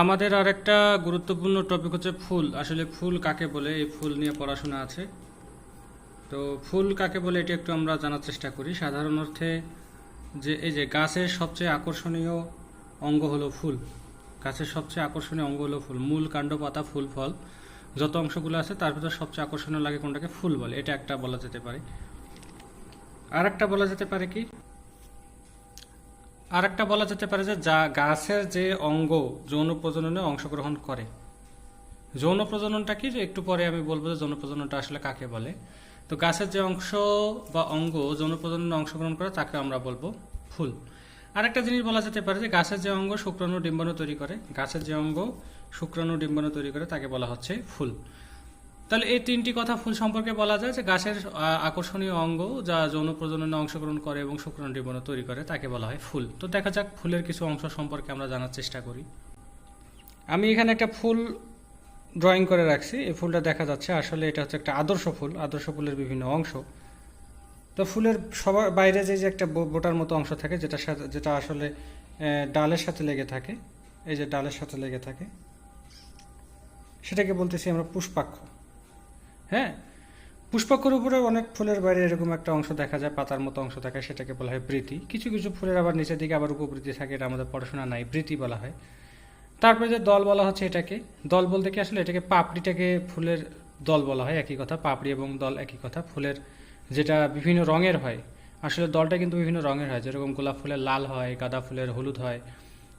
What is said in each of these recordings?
আমাদের আরেকটা গুরুত্বপূর্ণ টপিক হচ্ছে ফুল। আসলে ফুল কাকে বলে? এই ফুল নিয়ে পড়াশোনা আছে। তো ফুল কাকে বলে এটি একটু আমরা জানার চেষ্টা করি। সাধারণ অর্থে যে, এই যে গাছের সবচেয়ে আকর্ষণীয় অঙ্গ হলো ফুল। গাছের সবচেয়ে আকর্ষণীয় অঙ্গ হলো ফুল। মূল কাণ্ড পাতা, ফুল, ফল। যত অংশগুলো আছে, তার ভিতর সবচেয়ে আকর্ষণীয় লাগে কোনটাকে? ফুল বলে। এটা একটা বলা যেতে পারে। আর একটা বলা যেতে পারে কি? আর একটা বলা যেতে পারে যে যা গাছের যে অঙ্গ যৌন প্রজননে অংশগ্রহণ করে। যৌন প্রজননটা কি? একটু পরে আমি বলব যে যৌন প্রজননটা আসলে কাকে বলে। তো গাছের যে অংশ বা অঙ্গ যৌন প্রজননে অংশগ্রহণ করে তাকে আমরা বলব ফুল। আরেকটা জিনিস বলা যেতে পারে যে গাছের যে অঙ্গ শুক্রাণু ডিম্বাণু তৈরি করে। গাছের যে অঙ্গ শুক্রাণু ডিম্বাণু তৈরি করে তাকে বলা হচ্ছে ফুল। তাহলে এই তিনটি কথা ফুল সম্পর্কে বলা যায় যে গাছের আকর্ষণীয় অঙ্গ যা যৌন প্রজননে অংশগ্রহণ করে এবং শুক্রাণু ডিম্বাণু তৈরি করে, তাকে বলা হয় ফুল। তো দেখা যাক ফুলের কিছু অংশ সম্পর্কে আমরা জানার চেষ্টা করি। আমি এখানে একটা ফুল ড্রয়িং করে রাখছি। এই ফুলটা দেখা যাচ্ছে আসলে এটা হচ্ছে একটা আদর্শ ফুল, আদর্শ ফুলের বিভিন্ন অংশ। তো ফুলের সবার বাইরে যে যে একটা বোটার মতো অংশ থাকে যেটা যেটা আসলে ডালের সাথে লেগে থাকে, এই যে ডালের সাথে লেগে থাকে, সেটাকে বলতেছি আমরা পুষ্পাক্ষ। হ্যাঁ? পুষ্পাক্ষর উপরে অনেক ফুলের বাইরে এরকম একটা অংশ দেখা যায়, পাতার মতো অংশ থাকে, সেটাকে বলা হয় বৃতি কিছু কিছু ফুলের আবার নিচের দিকে আবার উপবৃত্তি থাকে, এটা আমাদের পড়াশোনা নাই বৃতি বলা হয়। তারপরে যে দল বলা হচ্ছে এটাকে, দল বলতে কি আসলে এটাকে পাপড়িটাকে ফুলের দল বলা হয়, একই কথা, পাপড়ি এবং দল একই কথা, ফুলের যেটা বিভিন্ন রঙের হয়। আসলে দলটা কিন্তু বিভিন্ন রঙের হয়, যেরকম গোলাপ ফুলের লাল হয়, গাঁদা ফুলের হলুদ হয়,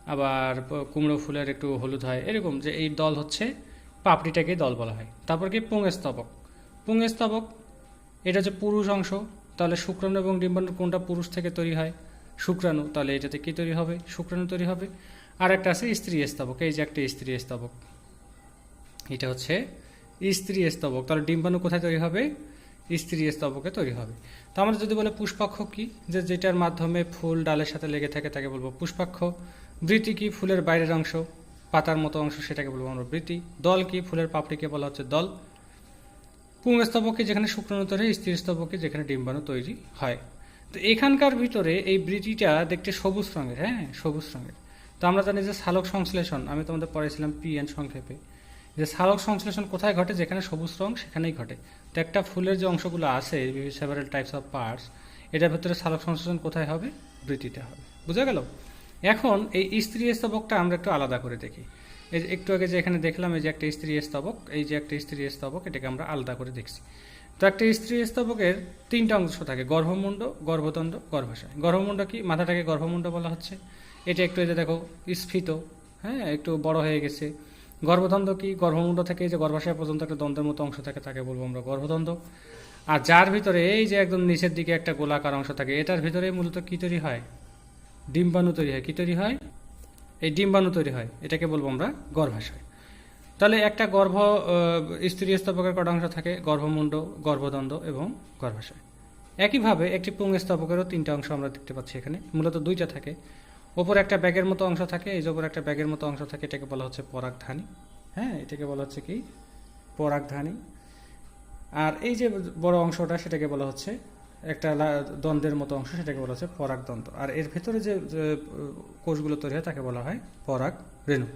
আবার কুমড়ো ফুলের একটু হলুদ হয়, এরকম যে এই দল হচ্ছে পাপড়িটাকে দল বলা হয়। তারপর কি পুংস্তবক পুংস্তবক, এটা হচ্ছে পুরুষ অংশ, তাহলে শুক্রাণু এবং ডিম্বাণু কোনটা পুরুষ থেকে তৈরি হয়? শুক্রাণু, তাহলে এটাতে কি তৈরি হবে? শুক্রাণু তৈরি হবে। আর একটা আছে স্ত্রী স্তবক, এই যে একটা স্ত্রী স্তবক। এটা হচ্ছে স্ত্রী স্তবক, তাহলে ডিম্বাণু কোথায় তৈরি হবে? স্ত্রী স্তবকে তৈরি হবে। তো আমরা যদি বলে পুষ্পাক্ষ কি? যে যেটার মাধ্যমে ফুল ডালের সাথে লেগে থাকে তাকে বলব পুষ্পাক্ষ। বৃতি কি? ফুলের বাইরের অংশ, পাতার মতো অংশ, সেটাকে বলব আমরা বৃতি দল কি? ফুলের পাপড়িকে বলা হচ্ছে দল। পুংস্তবকে যেখানে শুক্রাণু তৈরি হয়, স্ত্রী স্তবকে যেখানে ডিম্বাণু তৈরি হয়। তো এখানকার ভিতরে এই বৃতিটা দেখতে সবুজ রঙের হ্যাঁ সবুজ রঙের। তো আমরা জানি যে সালোক সংশ্লেষণ আমি তোমাদের পড়েছিলাম পিএন সংক্ষেপে যে সালোক সংশ্লেষণ কোথায় ঘটে? যেখানে সবুজ রং সেখানেই ঘটে। তো একটা ফুলের যে অংশগুলো আছে সেভারেল টাইপস অফ পার্টস এটার ভিতরে সালোক সংশ্লেষণ কোথায় হবে? বৃতিতে হবে। বুঝা গেল? এখন এই স্ত্রী স্তবকটা আমরা একটু আলাদা করে দেখি। এই যে একটু আগে যে এখানে দেখলাম, এই যে একটা স্ত্রী স্তবক, এই যে একটা স্ত্রী স্তবক, এটাকে আমরা আলাদা করে দেখছি। তো একটা স্ত্রী স্তবকের তিনটা অংশ থাকে, গর্ভমুণ্ড, গর্ভদণ্ড, গর্ভাশয়। গর্ভমুণ্ড কি? মাথাটাকে গর্ভমুণ্ড বলা হচ্ছে। এটা একটু এই যে দেখো, স্ফীত হ্যাঁ একটু বড় হয়ে গেছে। গর্ভদণ্ড কি? গর্ভমুণ্ড থেকে যে গর্ভাশয় পর্যন্ত একটা দ্বন্দ্বের মতো অংশ থাকে, তাকে বলব আমরা গর্ভদণ্ড। আর যার ভিতরে এই যে একদম নিচের দিকে একটা গোলাকার অংশ থাকে, এটার ভিতরে মূলত কি তৈরি হয়? ডিম্বাণু তৈরি হয়। কি তৈরি হয়? এই ডিম্বাণু তৈরি হয়, এটাকে বলব আমরা গর্ভাশয়। তাহলে একটা গর্ভ স্ত্রী স্তবকের কটা অংশ থাকে, গর্ভমুণ্ড গর্ভদণ্ড এবং গর্ভাশয়। একইভাবে একটি পুং স্তবকেরও তিনটা অংশ আমরা দেখতে পাচ্ছি এখানে, মূলত দুইটা থাকে। ওপরে একটা ব্যাগের মতো অংশ থাকে, এই যে ওপর একটা ব্যাগের মতো অংশ থাকে, এটাকে বলা হচ্ছে পরাগধানী। হ্যাঁ এটাকে বলা হচ্ছে কি? পরাগধানী। আর এই যে বড় অংশটা, সেটাকে বলা হচ্ছে একটা দ্বন্দ্বের মতো অংশ সেটাকে বলা হচ্ছে পরাগদন্ড আর এর ভেতরে যে কোষগুলো তৈরি হয় তাকে বলা হয় পরাগ রেণু।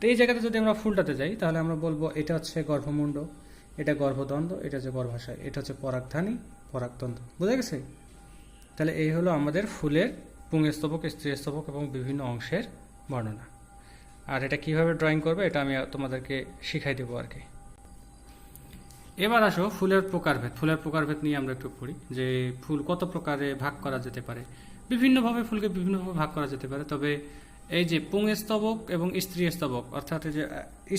তো এই জায়গাতে যদি আমরা ফুলটাতে যাই, তাহলে আমরা বলব এটা হচ্ছে গর্ভমুণ্ড, এটা গর্ভদ্বন্দ্ব, এটা হচ্ছে গর্ভাশয়, এটা হচ্ছে পরাগধানী পরাগদণ্ড বোঝা গেছে? তাহলে এই হলো আমাদের ফুলের পুংস্তবক, স্ত্রীস্তবক এবং বিভিন্ন অংশের বর্ণনা। আর এটা কীভাবে ড্রয়িং করবে, এটা আমি তোমাদেরকে শিখাই দেবো আর কি। এবার আসো ফুলের প্রকারভেদ। ফুলের প্রকারভেদ নিয়ে আমরা একটু পড়ি, যে ফুল কত প্রকারে ভাগ করা যেতে পারে। বিভিন্নভাবে ফুলকে বিভিন্নভাবে ভাগ করা যেতে পারে, তবে এই যে পুংস্তবক এবং স্ত্রী স্তবক, অর্থাৎ যে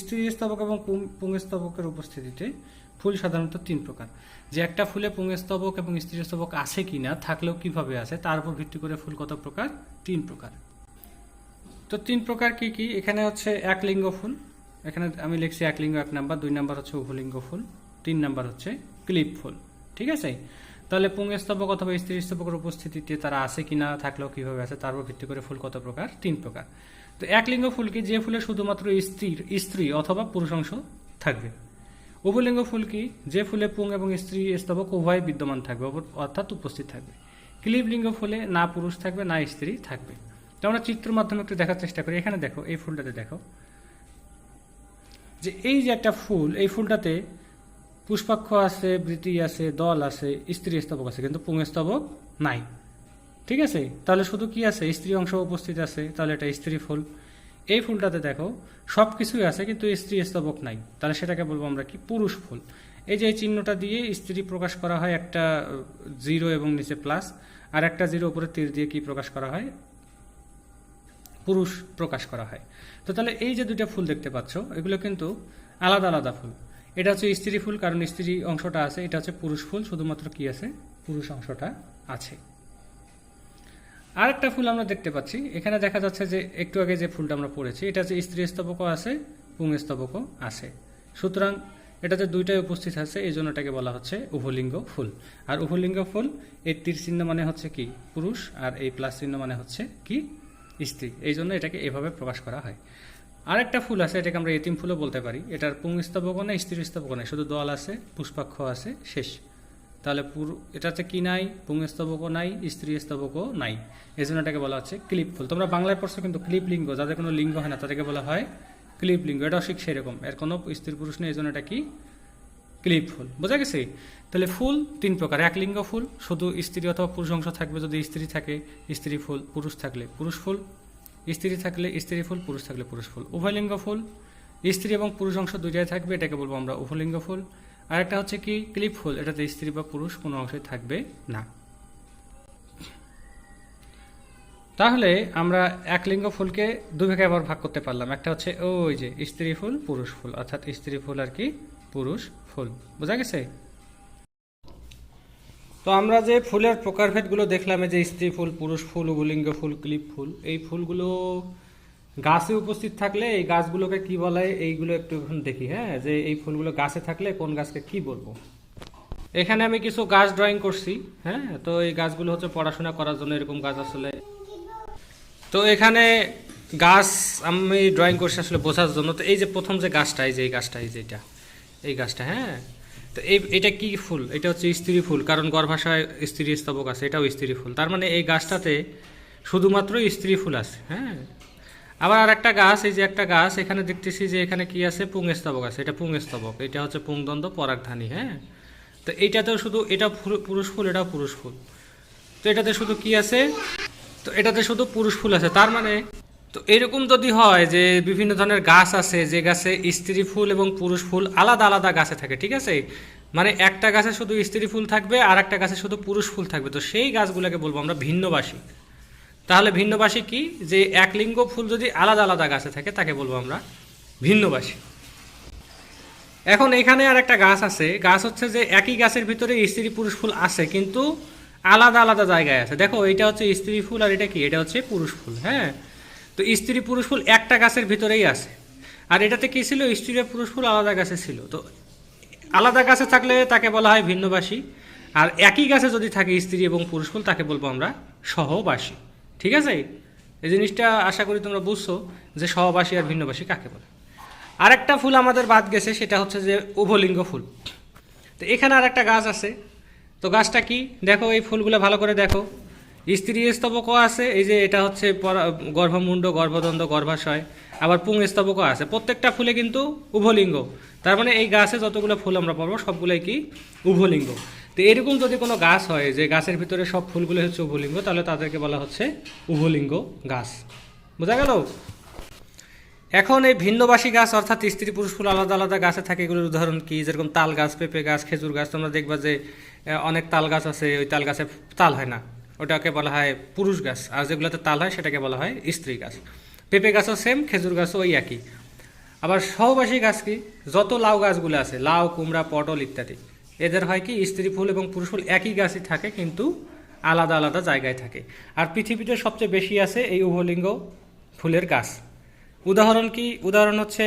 স্ত্রী স্তবক এবং পুংস্তবকের উপস্থিতিতে ফুল সাধারণত তিন প্রকার। যে একটা ফুলে পুংস্তবক এবং স্ত্রী স্তবক আছে কিনা, থাকলেও কীভাবে আছে, তার উপর ভিত্তি করে ফুল কত প্রকার? তিন প্রকার। তো তিন প্রকার কি কি? এখানে হচ্ছে এক লিঙ্গ ফুল, এখানে আমি লিখছি এক লিঙ্গ এক নাম্বার, দুই নাম্বার হচ্ছে উভলিঙ্গ ফুল। তিন নাম্বার হচ্ছে ক্লিপ ফুল, ঠিক আছে? তাহলে পুংস্তবক অথবা স্ত্রী স্তবকের উপস্থিতিতে তারা আছে কিনা, থাকলেও কীভাবে আছে, তার উপর ভিত্তি করে ফুল কত প্রকার? তিন প্রকার। তো এক লিঙ্গ ফুল কি যে ফুলে শুধুমাত্র স্ত্রীর, স্ত্রী অথবা পুরুষ অংশ থাকবে। উভলিঙ্গ ফুল কি যে ফুলে পুং এবং স্ত্রী স্তবক উভয় বিদ্যমান থাকবে অর্থাৎ উপস্থিত থাকবে। ক্লিবলিঙ্গ ফুলে না পুরুষ থাকবে, না স্ত্রী থাকবে। তো আমরা চিত্র মাধ্যমে একটু দেখার চেষ্টা করি। এখানে দেখো, এই ফুলটাতে দেখো, যে এই যে একটা ফুল, এই ফুলটাতে পুষ্পাক্ষ আছে বৃতি আছে, দল আছে, স্ত্রী স্তবক আছে, কিন্তু পুংস্তবক নাই। ঠিক আছে? তাহলে শুধু কি আছে? স্ত্রী অংশ উপস্থিত আছে, তাহলে এটা স্ত্রী ফুল। এই ফুলটাতে দেখো সব কিছুই আছে, কিন্তু স্ত্রী স্তবক নাই। তাহলে সেটাকে বলব আমরা কি? পুরুষ ফুল। এই যে চিহ্নটা দিয়ে স্ত্রী প্রকাশ করা হয় একটা জিরো এবং নিচে প্লাস আর একটা জিরো উপরে তীর দিয়ে কি প্রকাশ করা হয়? পুরুষ প্রকাশ করা হয়। তো তাহলে এই যে দুইটা ফুল দেখতে পাচ্ছ, এগুলো কিন্তু আলাদা আলাদা ফুল। এটা হচ্ছে স্ত্রী ফুল, কারণ স্ত্রী অংশটা আছে, এটা হচ্ছে পুরুষ ফুল, শুধুমাত্র কি আছে? পুরুষ অংশটা আছে। আরেকটা ফুল আমরা দেখতে পাচ্ছি, এখানে দেখা যাচ্ছে যে একটু আগে যে ফুলটা আমরা পড়েছি, এটা হচ্ছে স্ত্রী স্তবকও আছে, পুং স্তবকও আছে। সুতরাং এটাতে দুইটাই উপস্থিত আছে, এই জন্য এটাকে বলা হচ্ছে উভলিঙ্গ ফুল। আর উভলিঙ্গ ফুল এই তীর চিহ্ন মানে হচ্ছে কি? পুরুষ, আর এই প্লাস চিহ্ন মানে হচ্ছে কি? স্ত্রী। এই জন্য এটাকে এভাবে প্রকাশ করা হয়। আরেকটা ফুল আছে, এটাকে আমরা এতিম ফুলও বলতে পারি। এটার পুং স্তবকও নেই স্ত্রী স্তবকও নেই, শুধু দল আছে, পুষ্পাক্ষ আছে, শেষ। তাহলে পুরো, এটাতে কি নাই, পুং স্তবকও নাই, স্ত্রী স্তবকও নাই। এই জন্য এটাকে বলা হচ্ছে ক্লিপ ফুল। তোমরা বাংলায় পড়ছো কিন্তু ক্লিপ লিঙ্গ, যাদের কোনো লিঙ্গ হয় না, তাদেরকে বলা হয় ক্লিপ লিঙ্গ। এটাও ঠিক সেরকম। এর কোনো স্ত্রী পুরুষ নেই এই জন্য এটা কি? Clip full. বোঝা গেছে? তাহলে ফুল তিন প্রকার। এক লিঙ্গ ফুল, শুধু স্ত্রী অথবা পুরুষ অংশ থাকবে, যদি স্ত্রী থাকে, স্ত্রী ফুল, পুরুষ থাকলে। পুরুষ ফুল স্ত্রী থাকলে স্ত্রী ফুল, পুরুষ থাকলে পুরুষ ফুল। উভয়লিঙ্গ ফুল, স্ত্রী এবং পুরুষ অংশ দুইটাই থাকবে, এটাকে বলব আমরা উভলিঙ্গ ফুল। আর একটা হচ্ছে কি, ক্লিপ ফুল, এটাতে স্ত্রী বা পুরুষ কোনো অংশই থাকবে না। তাহলে আমরা এক লিঙ্গ ফুলকে দুই ভাগে আবার ভাগ করতে পারলাম। একটা হচ্ছে ওই যে স্ত্রী ফুল, পুরুষ ফুল, অর্থাৎ স্ত্রী ফুল আর কি, পুরুষ ফুল। বোঝা গেছে? তো আমরা যে ফুলের প্রকারভেদগুলো দেখলাম যে স্ত্রী ফুল, পুরুষ ফুল, উভলিঙ্গ ফুল, ক্লিপ ফুল, এই ফুলগুলো গাছে উপস্থিত থাকলে এই গাছগুলোকে কি বলে? এইগুলো একটু দেখি হ্যাঁ? যে এই ফুলগুলো গাছে থাকলে কোন গাছকে কি বলব? এখানে আমি কিছু গাছ ড্রয়িং করছি হ্যাঁ? তো এই গাছগুলো হচ্ছে পড়াশোনা করার জন্য এরকম গাছ আসলে। তো এখানে গাছ আমি ড্রয়িং করছি আসলে বোঝার জন্য। তো এই যে প্রথম যে গাছটা, এই যে এই গাছটা, এই যে এটা, এই গাছটা হ্যাঁ? তো এই, এটা কি ফুল? এটা হচ্ছে স্ত্রী ফুল, কারণ গর্ভাশয় স্ত্রী স্তবক আছে, এটাও স্ত্রী ফুল। তার মানে এই গাছটাতে শুধুমাত্র স্ত্রী ফুল আছে হ্যাঁ? আবার আর একটা গাছ, এই যে একটা গাছ, এখানে দেখতেছি যে এখানে কি আছে? পুংস্তবক আছে, এটা পুংস্তবক এটা হচ্ছে পুংদণ্ড পরাগধানী হ্যাঁ? তো এইটাতেও শুধু, এটা পুরুষ ফুল, এটাও পুরুষ ফুল। তো এটাতে শুধু কি আছে? তো এটাতে শুধু পুরুষ ফুল আছে, তার মানে তো এরকম যদি হয় যে বিভিন্ন ধরনের গাছ আছে, যে গাছে স্ত্রী ফুল এবং পুরুষ ফুল আলাদা আলাদা গাছে থাকে, ঠিক আছে? মানে একটা গাছে শুধু স্ত্রী ফুল থাকবে আর একটা গাছে শুধু পুরুষ ফুল থাকবে। তো সেই গাছগুলোকে বলব আমরা ভিন্নবাসী। তাহলে ভিন্নবাসী কি? যে এক লিঙ্গ ফুল যদি আলাদা আলাদা গাছে থাকে, তাকে বলব আমরা ভিন্নবাসী। এখন এখানে আর একটা গাছ আছে। গাছ হচ্ছে যে একই গাছের ভিতরে স্ত্রী পুরুষ ফুল আছে, কিন্তু আলাদা আলাদা জায়গায় আছে। দেখো, এটা হচ্ছে স্ত্রী ফুল আর এটা কি? এটা হচ্ছে পুরুষ ফুল হ্যাঁ? তো স্ত্রী পুরুষ ফুল একটা গাছের ভিতরেই আছে। আর এটাতে কী ছিল? স্ত্রী আর পুরুষ ফুল আলাদা গাছে ছিল। তো আলাদা গাছে থাকলে তাকে বলা হয় ভিন্নবাসী। আর একই গাছে যদি থাকে স্ত্রী এবং পুরুষ ফুল, তাকে বলব আমরা সহবাসী। ঠিক আছে? এই জিনিসটা আশা করি তোমরা বুঝছ যে সহবাসী আর ভিন্নবাসী কাকে বলে। আরেকটা ফুল আমাদের বাদ গেছে, সেটা হচ্ছে যে উভলিঙ্গ ফুল। তো এখানে আর একটা গাছ আছে। তো গাছটা কি? দেখো, এই ফুলগুলো ভালো করে দেখো। স্ত্রী স্তবকও আছে, এই যে এটা হচ্ছে গর্ভমুণ্ড, গর্ভদণ্ড, গর্ভাশয়, আবার পুং স্তবকও আছে। প্রত্যেকটা ফুলে কিন্তু উভলিঙ্গ। তার মানে এই গাছে যতগুলো ফুল আমরা পাবো সবগুলোই কি উভলিঙ্গ। তো এরকম যদি কোনো গাছ হয়, যে গাছের ভিতরে সব ফুলগুলো হচ্ছে উভলিঙ্গ, তাহলে তাদেরকে বলা হচ্ছে উভলিঙ্গ গাছ। বোঝা গেল? এখন এই ভিন্নবাসী গাছ, অর্থাৎ স্ত্রী পুরুষ ফুল আলাদা আলাদা গাছে থাকে, এগুলোর উদাহরণ কি? যেরকম তাল গাছ, পেঁপে গাছ, খেজুর গাছ, তোমরা দেখবা যে অনেক তাল গাছ আছে, ওই তাল গাছে তাল হয় না। ওটাকে বলা হয় পুরুষ গাছ, আর যেগুলোতে তাল হয় সেটাকে বলা হয় স্ত্রী গাছ। পেঁপে গাছও সেম খেজুর গাছও ওই একই। আবার সহবাসী গাছ কি? যত লাউ গাছগুলো আছে, লাউ, কুমড়া, পটল ইত্যাদি, এদের হয় কি, স্ত্রী ফুল এবং পুরুষ ফুল একই গাছই থাকে, কিন্তু আলাদা আলাদা জায়গায় থাকে। আর পৃথিবীতে সবচেয়ে বেশি আছে এই উভলিঙ্গ ফুলের গাছ। উদাহরণ কি? উদাহরণ হচ্ছে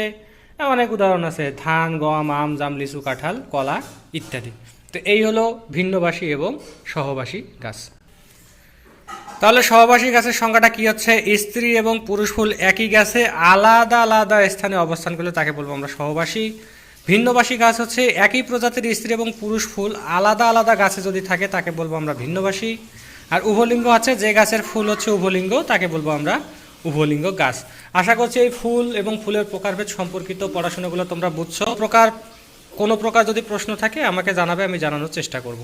অনেক উদাহরণ আছে, ধান, গম, আম, জাম, লিচু, কাঁঠাল, কলা ইত্যাদি। তো এই হলো ভিন্নবাসী এবং সহবাসী গাছ। তাহলে সহবাসী গাছের সংখ্যাটা কি হচ্ছে? স্ত্রী এবং পুরুষ ফুল একই গাছে আলাদা আলাদা স্থানে অবস্থান করলে তাকে বলব আমরা সহবাসী। ভিন্নবাসী গাছ হচ্ছে একই প্রজাতির স্ত্রী এবং পুরুষ ফুল আলাদা আলাদা গাছে যদি থাকে তাকে বলব আমরা ভিন্নবাসী। আর উভলিঙ্গ আছে যে গাছের ফুল হচ্ছে উভলিঙ্গ, তাকে বলব আমরা উভলিঙ্গ গাছ। আশা করছি এই ফুল এবং ফুলের প্রকারভেদ সম্পর্কিত পড়াশোনাগুলো তোমরা বুঝছ। প্রকার, কোনো প্রকার যদি প্রশ্ন থাকে আমাকে জানাবে, আমি জানানোর চেষ্টা করব।